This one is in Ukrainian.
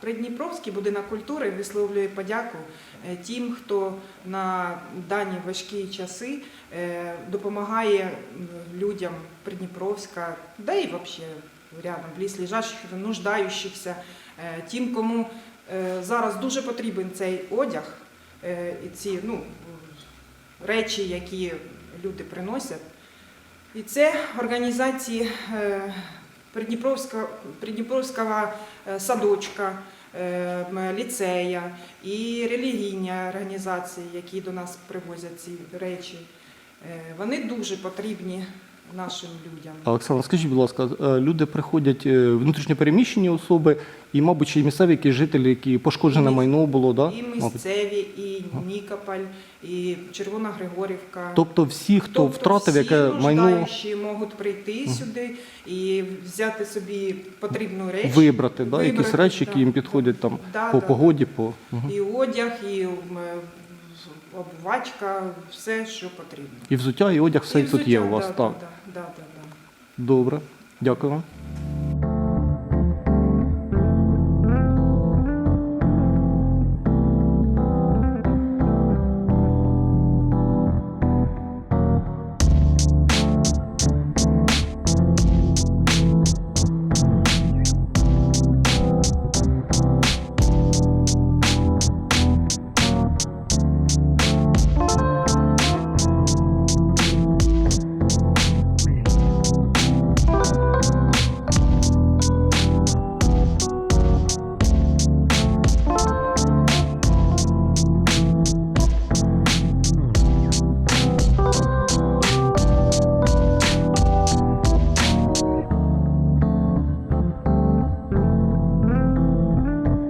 Придніпровський будинок культури висловлює подяку е, тим, хто на дані важкі часи е, допомагає людям Придніпровська, да і взагалі рядом близлежащих, нуждаючихся, е, тим, кому зараз дуже потрібен цей одяг і ці ну, речі, які люди приносять. І це організації Придніпровського, Придніпровського е, садочка, е, ліцея і релігійні організації, які до нас привозять ці речі. Е, Вони дуже потрібні нашим людям. Олександр, скажіть, будь ласка, е, люди приходять е, внутрішньо переміщені особи і, мабуть, й місцеві якісь жителі, які пошкоджене І майно було, да? І місцеві, і Нікополь, і Червона Григорівка. Тобто всі, хто Тобто втратив всі яке майно, можуть прийти сюди і взяти собі потрібну річ. вибрати, да? якісь вибрати, речі, да. які їм підходять там Да, по да, погоді, по І одяг, і обувачка, все, що потрібно. і взуття, і одяг, все І тут є у вас. да, так. Да, да, да. Добре, дякую вам.